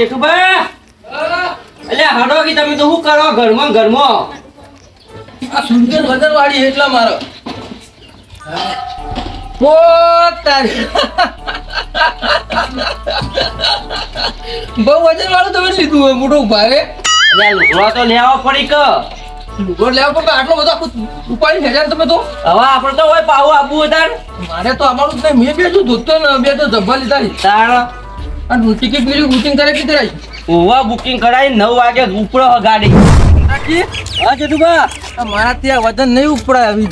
જેઠુબા અલ્યા હડો કે તમે તો શું કરો ઘરમાં ઘરમાં? આ સુંદર વજન વાળી એટલા મારો. પોતાની. બહુ વજન વાળું તમે લીધું હોય મોટું ભાવે અલ્યા લુગડો તો લેવો પડી કે. લુગડો લેવા પડતો આટલો બધો આખું ઉપાડી હજાર તમે તો? હવે આપણે તો હોય પાવું આપવું વધારે. મારે તો અમારું જ નહીં મેં બે શું ધોતો ને બે તો જબ્બા લીધા છે. તાણ આ ટિકિટ પેલી બુકિંગ કરે કે આવી ઓવા બુકિંગ કરાવી નવ વાગે ઉપડો ગાડી હા જેઠુબા. આ મારા ત્યાં વજન નહીં ઉપડાય આવી.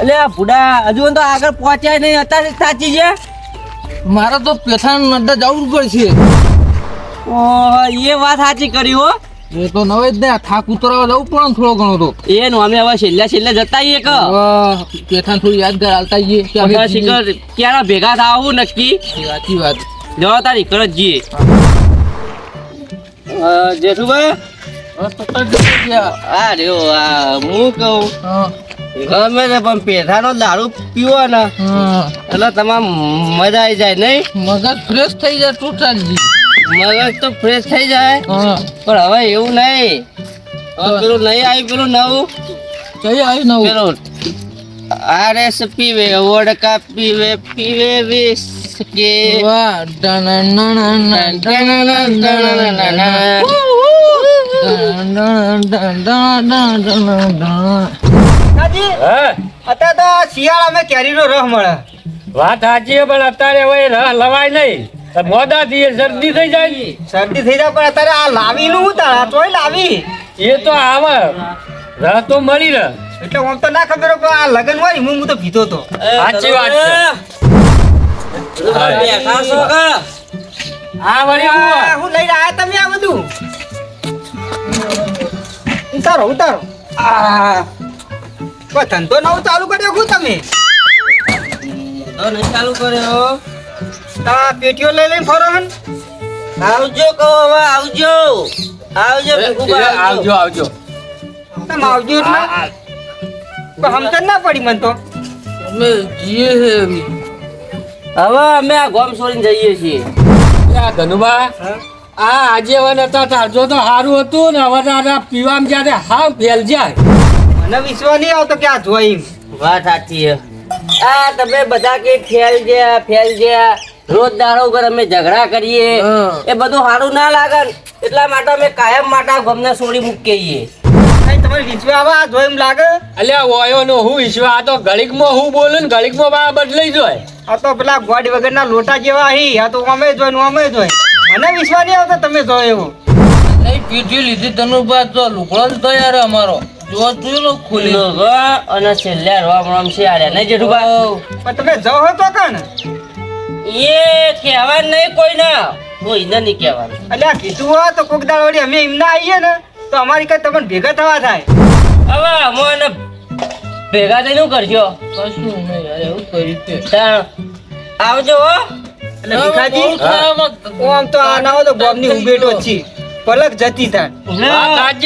એટલે આ બુડા હજુ તો આગળ પહોંચ્યા નહીં અત્યારે સાચી છે મારે તો પેથાણ નડ્ડા જવું પડશે. ઓહ એ વાત સાચી કરી હો. એ તો નવે જ ને થાક ઉતરવા જવું પણ થોડો ઘણો તો. એ નો અમે હવે છેલ્લે છેલ્લા જતા આવીએ કે? કેથાન થોડી યાદગાર હાલતા આવીએ કે અમે શિખર ક્યારે ભેગા થાવ નક્કી? સાચી વાત. જવા તારી કર જઈએ. જેઠુભાઈ? કરી. આ રહ્યો આ હું કહું ગમે તે પણ પેઠાનો દારૂ પીવો ને એટલે તમામ મજા આવી જાય નહીં? મગજ ફ્રેશ થઈ જાય ટોટલી મગજ તો ફ્રેશ થઈ જાય હા પણ હવે એવું નહીં પેલું નહીં આવ્યું પેલું નવું કઈ આવ્યું નવું પેલું આરએસ પીવે વોડકા પીવે પીવે વિસ્કે વાહ ડન ડણણણણ અત્યારે તો શિયાળામાં કેરીનો રહ મળે વાત સાચી પણ અત્યારે હવે રહ લવાય નહીં એ શરદી થઈ જાય શરદી થઈ જાય પણ અત્યારે આ લાવીનું હું તારા તોય લાવી. એ તો આવે રહ તો મળી રહે. એટલે હું તો ના ખબર પણ આ લગન હોય હું હું તો પીતો તો. સાચી વાત છે. આ વળી હું લઈને આયા તમે આ બધું? ઉતારો ઉતારો. આ. ધંધો નવો ચાલુ કર્યો શું તમે? ધંધો નહીં ચાલુ કર્યો. તા પેટીઓ લઈ લઈને ફરો હન. આવજો કહો હવે આવજો. આવજો ભીખુભા, આવજો. આવજો તમે આવજો એટલે. સમજણ ના પડી મન તો. અમે જીએ હવે અમે આ ગોમ છોડીને જઈએ છીએ. આ ધનુભા આ આજે હવે નતા તાજો તો સારું હતું ને હવે તારા પીવામાં જ્યારે હાવ ફેલ જાય. મને વિશ્વાસ નહીં આવતો કે આ જોઈ વાત સાચી છે. આ તમે બધા કે ફેલ ગયા ફેલ ગયા. રોજ દાડો ઉપર અમે ઝઘડા કરીએ. એ બધું સારું ના લાગે ને. એટલા માટે અમે કાયમ માટે ગમને છોડી મૂકીએ તમારે વિશ્વાસ આવે જો એમ લાગે? અલ્યા ઓયો નો હું આ તો ઘડીકમાં હું બોલું ને ઘડીકમાં બા બદલાઈ જાય. આ તો પેલા ગોડ વગરના લોટા જેવા હી આ તો અમે જોઈ ને અમે જોઈ. મને વિશ્વા નહીં આવતો તમે જોયો એવો. નહીં પીઠી લીધી ધનુભા તો લુગડો જ તૈયાર અમારો. જો ખુલી અને છેલ્લે રામ રામ શિયાળે નહીં જેઠુબા તમે જો હો તો કણ એ કહેવા નહીં કોઈ ના કોઈને નહીં કહેવાનું. એટલે કીધું હોય તો કોક દાડ વળી અમે એમના આવીએ ને તો અમારી કઈ તમને ભેગા થવા થાય. હવે અમને ભેગા થઈને શું કરજો? કશું નહીં યાર એવું કરી આવજો હો. ભીખાજી? આમ તો આ ના હોય તો ગોમની ઉભેટો છી પલક જતી થાય.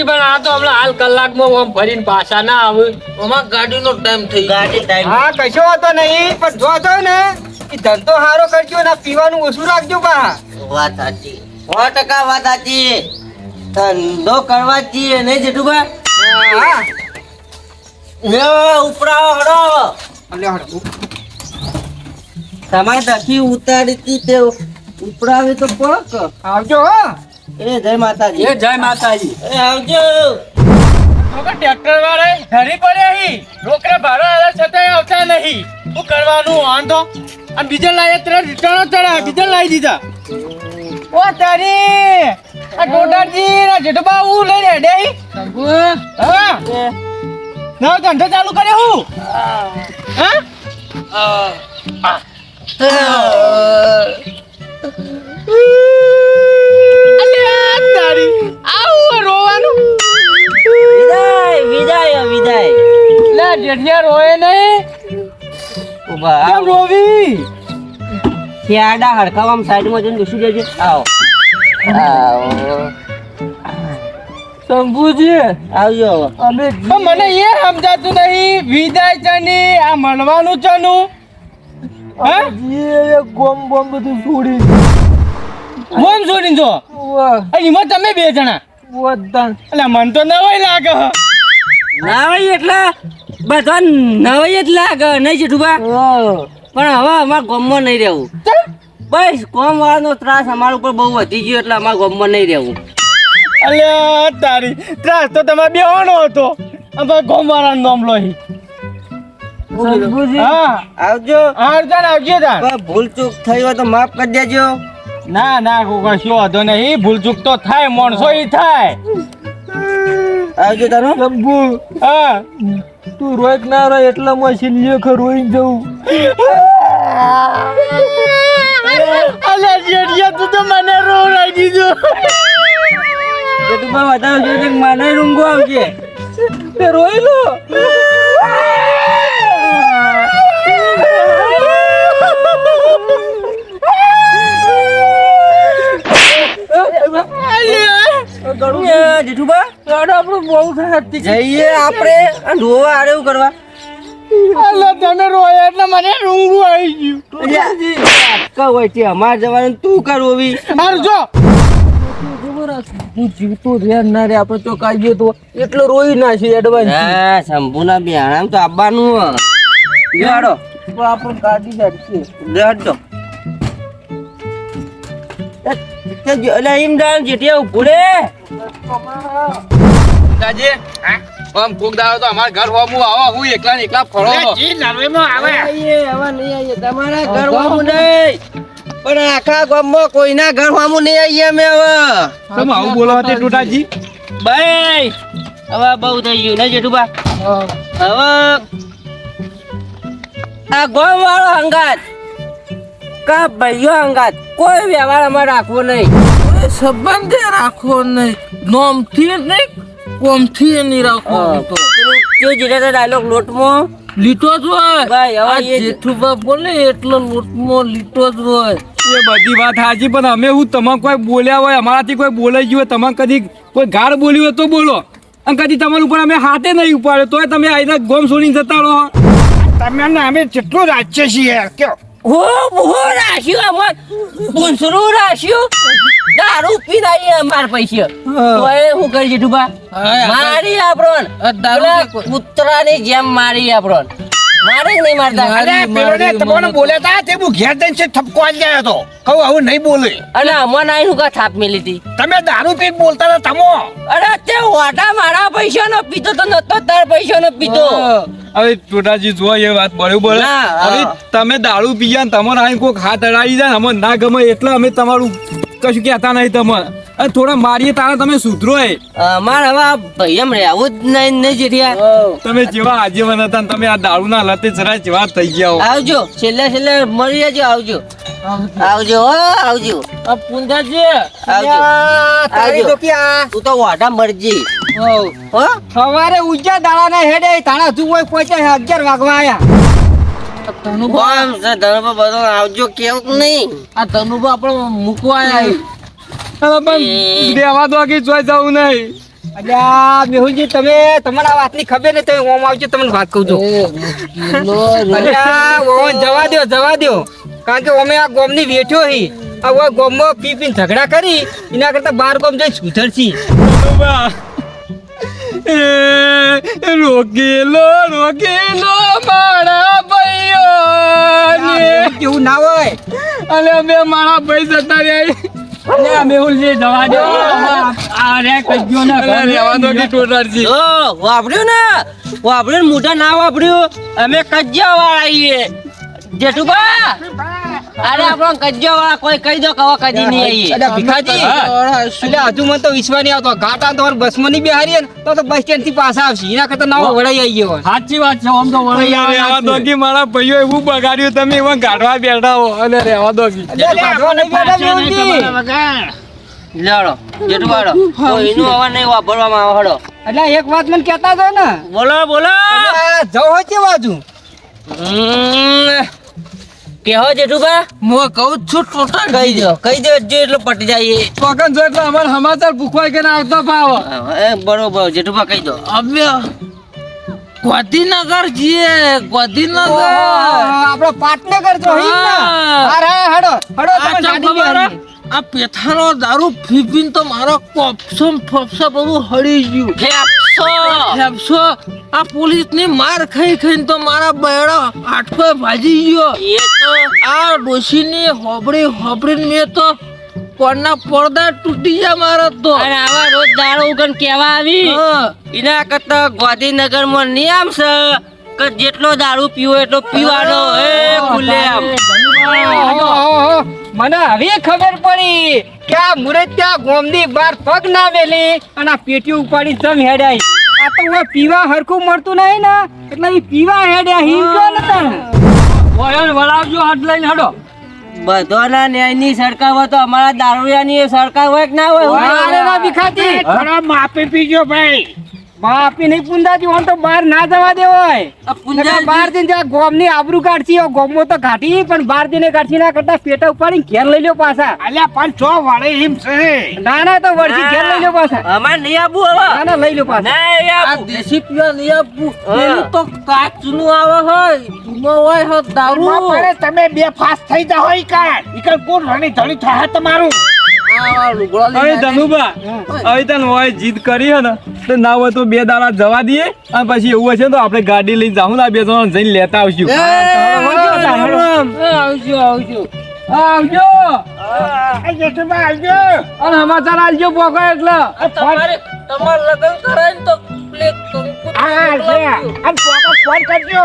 પણ આ તો હમણાં હાલ કલાકમાં આમ ફરીને પાછા ના આવે. ગાડી ગાડીનો ટાઈમ થઈ ગયો. હા કશો વાતો નહીં પણ જો તો ને એ ધંધો સારો કરજો ને પીવાનું ઓછું રાખજો બા. વાત સાચી. સો ટકા વાત સાચી. ધંધો કરવા જઈએ નહીં જેઠુબા બા? ઉપરાવો હડો. તમારે તકી ઉતારી હતી તે ઉપડાવી તો પડક આવજો હો. એ જય માતાજી. એ જય માતાજી. એ આવજો. ટ્રેક્ટર વાળા ધરી પડ્યા હી રોકડા ભાડા આલા છતાંય આવતા નહીં. શું કરવાનું વાંધો? અને બીજા લાયા ત્રણ રિટર્નો ચડા બીજા લાવી દીધા. ઓ તારી આ ગોડાજી ના જેઠબા હું લઈને હેડે હી? હા. નવો ધંધો ચાલુ કર્યો હું. હા. તારી. આવું રોવાનું. વિદાય વિદાય વિદાય લે જેઠિયા રોય નહીં. ઊભા કેમ રોવી? ત્યાડા હડકાવામ સાઈડમાં જઈને બેસી જજે આવો. આવો. શંભુજી આવજો હવે. અમે મને એ સમજાતું નહીં. વિદાય ચની આ મળવાનું ચનું. હા? ગોમ બોમ બધું છોડી મોમ છોડીને જો? એમાં તમે બે જણા. એટલે મન તો નવાઈ લાગે. નવાઈ એટલે બધા નવાઈ જ લાગે નહીં જેઠુબા પણ હવે અમારા ગામમાં નહીં રહેવું. બસ ગામ વાળાનો ત્રાસ અમારા ઉપર બહુ વધી ગયો એટલે અમારા ગામમાં નહીં રહેવું. અલ્યા તારી ત્રાસ તો તમે બેવાનો હતો. અમે ગોમવાળાનું નામ લોહી. હા. આવજો. આવજો જાણ આવજે ભૂલ ચૂક થઈ હોય તો માફ કરી દેજો. ના ના કોઈ કશો વાંધો નહીં. ભૂલ ચૂક તો થાય માણસો ઈ થાય. આવજો તારો? હા. તું રોક ના રોયમાં મશીન લ્યો રોઈ જવું અલે જેડિયા તું તો મને રોવડાઈ દીધો જેઠુબા વધારે જોઈએ તો મને રૂંગો આવજે? તે રોઈ લો. જઈએ આપણે. રોવા આરે એવું કરવા. અલ્યા તમે રોયા એટલે મને રૂંગું આવી ગયું. અલ્યા, હોય છે અમાર જવાનું. તું કર રોવી મારું જો. હું જીવતો રે ના રે. આપણે તો કાઢીએ તો એટલો રોઈ ના એડવાન્સ હા શંભુના બિહાણામ તો આવવાનું હ જાડો આપણે કાઢી દેડો એટલે ડાળ જેઠિયા ઉભું રે દાદી આમ કોક દાડો તો અમાર ઘર હોમું આવો હું એકલા ને એકલા ફળો આવીએ, હવે નહીં આવીએ. તમારા ઘર વામું નહીં. પણ આખા ગામમાં કોઈના ઘર વામું નહીં આવીએ અમે હવે. તમે આવું બોલવા તે ટોટાજી? ભાઈ હવે બહુ થઈ ગયું ને જેઠુબા હવે આ ગોમ વાળો હંગાત. કા ભાઈઓ અંગાત. કોઈ વ્યવહાર અમારે રાખવો નહીં. સંબંધે રાખવો નહીં. નોમથી નહીં કોમથી નહીં રાખો તો. જે જીરા ડાયલોગ લોટમાં. લીટો જ હોય. ભાઈ, હવે જેઠુબા બોલે એટલો લોટમાં લીટો જ હોય. એ બધી વાત સાચી પણ અમે હું તમે કોઈ બોલ્યા હોય અમારાથી કોઈ બોલાઈ ગયું હોય તમે કદી કોઈ ગાર બોલ્યું હોય તો બોલો. અને કદી તમારા ઉપર અમે હાથે નહીં ઉપાડ્યો તોય તમે આઈને ગોમ સોની જતા રહો. તમે અમે જેટલું રાજ્ય છીએ કયો? હો હો રાખ્યું અમાર. પૂંછરું રાખ્યું. દારૂ પી દાઈએ અમાર પૈસા. તોય હું કરી જેઠુબા મારી આપણોન આ દારૂ પેલા પી કોઈ- કૂતરાની જેમ મારી આપણોન મારે જ નહીં મારતા. મારી- મારી મને તો- તા તે હું ઘેર જઈને ઠપકો આલી જાય હતો કહું આવું નહીં બોલે. અને અમને આઈને હું કા થાપ મેલી હતી? તમે દારૂ પી બોલતા હતા તમો. અરે તે વાટા મારા પૈસા નો પીતો તો નતો તાર પૈસા નો પીતો હવે ટોટાજી જો એ વાત બરોબર. હવે તમે દારૂ પીયા ને તમારે આઈને કોઈક હાથ અડાડી જાય અમે ના ગમે એટલે અમે તમારું કશું કહેતા નહીં તમારે થોડા મારીએ તારા તમે સુધરો એ. અમાર હવે ભાઈ એમ રહેવું જ નહીં નહીં જેઠિયા તમે જેવા આજીવન હતા તમે આ દારૂ ના લતે જરા જેવા થઈ ગયા આવજો છેલ્લે છેલ્લે મળી જજો આવજો. આવજો. આવજો આ પૂંજાજી આવજો. આવજો. તું તો વાટા મરજી. હો? સવારે ઉજ્જા દાડા ને હેડે તાણા તું કોઈ પહોંચે અગિયાર વાગવા આયા. કોમ છે? બધો આવજો કેવું નહીં? આ તનુબા આપણે મૂકવા આયા પણ દેવા દો કે જોઈ જવું નહીં. અલ્યા મેહુલજી તમે તમારા વાતની ખબર ને તમે ઓમ આવજો તમને વાત કહું છું. અલ્યા ઓમ જવા દો જવા દો કારણ કે ઓમે આ ગોમની વેઠ્યો હી. આ ગોમમાં પી પીને ઝઘડા કરી એના કરતા બાર ગોમ જઈ સુધરશી. રોકેલો રોકેલો મારા કેવું ના હોય. અને અમે મારા ભાઈ જતા રે અને અમે ઉલજી જવા દો. રે કજ્યો ના રહેવા દો કે ટોટરજી. ઓ વાપર્યું ને? વાપર્યું ને મોઢા ના વાપર્યું? અમે કજ્યા વાળા છીએ. જેઠુબા અરે આપણો કજ્જો વાળા કોઈ કહી દો કવા કદી નહીં આવીએ. અરે ભીખાજી એટલે હજુ મને તો વિશ્વાસ નહીં આવતો. ઘાટા તો બસમાં નહીં બેહારીએ તો તો બસ સ્ટેન્ડથી પાછા આવશે. એના કરતા ના વળાઈ આવી ગયો સાચી વાત છે આમ તો વળાઈ આવે આવા દોગી મારા ભાઈઓ એવું બગાડ્યું તમે એમાં ગાઢવા બેઠા હો. અને રહેવા દો કે. ગાઢવા નહીં એનું. લેડો હવે નહીં વાપરવામાં આવે હડો એટલે એક વાત મને કહેતા હતો ને. બોલો બોલો. હોય છે બાજુ. હમ, કેહો જેઠુબા હું કહું છું ટોટલ કહી દો કહી દો જો એટલો પટી જાય પકન જો એટલે અમાર સમાચાર ભૂખવાય કે ના આવતો ભાવ એ બરોબર જેઠુબા કહી દો. અમે ગોધીનગર જીએ ગોધીનગર. આપણો પાટનગર જો હી. અરે હડો હડો તમે ગાડી. આ પેથાનો દારૂ પીપીને તો મારો કોપસો ફોપસો બધું હળી ગયું. ફેફસો! ફેફસો? આ પોલીસની માર ખાઈ ખાઈને તો મારા બેડો આઠો ભાજી ગયો. એ તો આ ડોશીની હોબડી હોબડી મેં તો કોણના પડદા તૂટી ગયા મારા તો. અને આવા રોજ દારૂ ઉગન કેવા આવી. એના કરતા ગાંધીનગરમાં નિયમ છે કે જેટલો દારૂ પીવો એટલો પીવાનો હે ખુલ્લે આમ મને હવે ખબર પડી કે આ મુરત્યા ગોમની બાર પગ ના વેલી અને આ પેટી ઉપાડી જમ હેડાઈ આ તો હવે પીવા હરખું મળતું નહીં ને. એટલે એ પીવા હેડ્યા હિમ ને તણ વળાવજો હાથ લઈને હડો. બધાના ન્યાયની સરકાર હોય તો અમારા દારૂડિયાની ની સરકાર હોય કે ના હોય? માપે પીજો ભાઈ. માપી નહીં પુંદાજી ઓન તો બહાર ના જવા દેવાય. બાર પુંજાજી- બહાર જઈને જ્યાં ગોમની આબરૂ કાઢશી એ ગોમો તો કાઢી પણ બહાર જઈને કાઢશી ના કરતા પેટા ઉપાડી ઘેર લઈ લ્યો પાછા. અલ્યા પણ છો વાળે એમ છે. ના ના તો વળશી ઘેર લઈ લો પાછા. અમાર નહીં આપવું હવે. ના ના લઈ લ્યો પાછા. નહીં આ આપવું દેશી પીવા નહીં આપવું. પેલું તો કાચનું આવે હોય જૂનો હોય હો દારૂ. તમે બે ફાસ્ટ થઈ જા હોય કાન ઈકલ કોણ રણી ધણી થાય તમારું? લઈને ધનુભા હવે તને હોય જીદ કરી હે ને તો ના હોય તો બે દાડા જવા દઈએ અને પછી એવું હશે ને તો આપણે ગાડી લઈને જાઉં ને બે જણા જઈને લેતા આવશું. આવજો, આવજો આવજો. અને સમાચાર પોકો એટલે. તમારે તમારે લગ્ન કરાય ને તો પેલે કંકુ હા છે. અને ચોક્કસ ફોન કરજો.